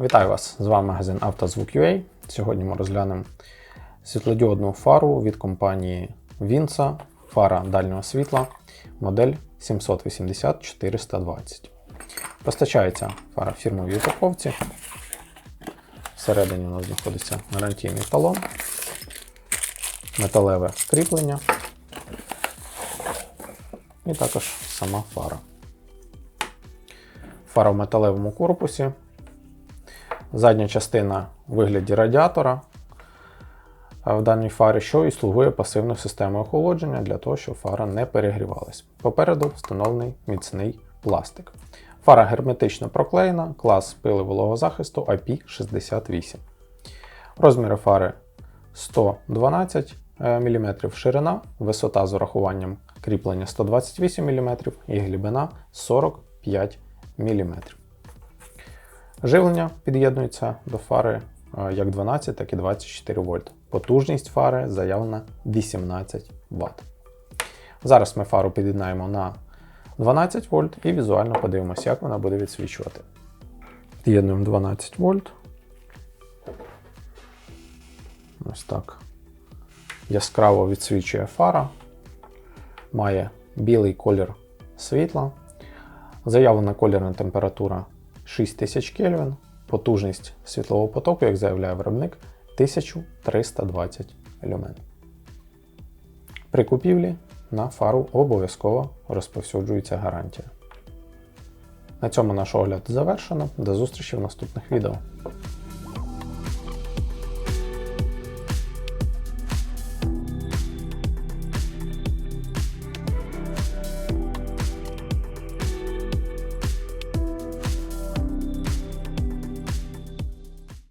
Вітаю вас! З вами магазин «Автозвук.UA». Сьогодні ми розглянемо світлодіодну фару від компанії Vinsa, фара дальнього світла, модель 780-420. Постачається фара в фірмовій упаковці. Всередині у нас знаходиться гарантійний талон, металеве кріплення і також сама фара. Фара в металевому корпусі. Задня частина у вигляді радіатора в даній фарі, що і слугує пасивною системою охолодження для того, щоб фара не перегрівалась. Попереду встановлений міцний пластик. Фара герметично проклеєна, клас пили вологозахисту IP68. Розміри фари 112 мм ширина, висота з урахуванням кріплення 128 мм і глибина 45 мм. Живлення під'єднується до фари е, як 12, так і 24 вольт. Потужність фари заявлена 18 Вт. Зараз ми фару під'єднаємо на 12 вольт і візуально подивимося, як вона буде відсвічувати. Під'єднуємо 12 вольт. Ось так. Яскраво відсвічує фара. Має білий колір світла. Заявлена колірна температура 6000 Кельвін, потужність світлового потоку, як заявляє виробник, 1320 люмен. При купівлі на фару обов'язково розповсюджується гарантія. На цьому наш огляд завершено. До зустрічі в наступних відео.